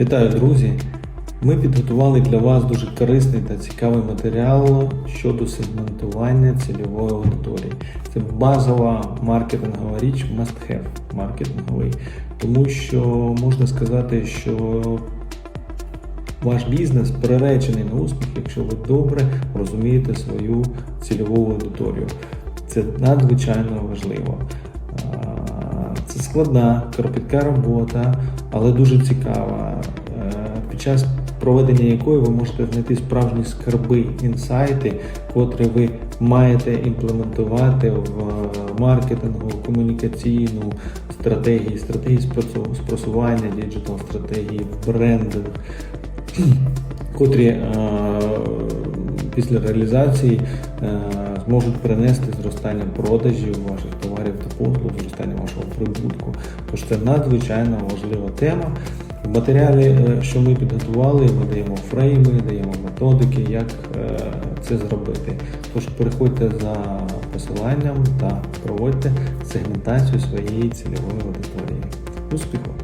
Вітаю, друзі! Ми підготували для вас дуже корисний та цікавий матеріал щодо сегментування цільової аудиторії. Це базова маркетингова річ, must have маркетинговий, тому що можна сказати, що ваш бізнес приречений на успіх, якщо ви добре розумієте свою цільову аудиторію. Це надзвичайно важливо. Складна, кропітка робота, але дуже цікава, е, під час проведення якої ви можете знайти справжні скарби, інсайти, котрі ви маєте імплементувати в маркетингу, комунікаційну стратегію, стратегії спросування, діджитал стратегії, брендинг, котрі е, після реалізації е, зможуть принести зростання продажів ваших товарів та послуг, зростання прибутку. Тож це надзвичайно важлива тема. В матеріалі, е, що ми підготували, ми даємо фрейми, даємо методики, як е, це зробити. Тож переходьте за посиланням та проводьте сегментацію своєї цільової аудиторії. Успіху!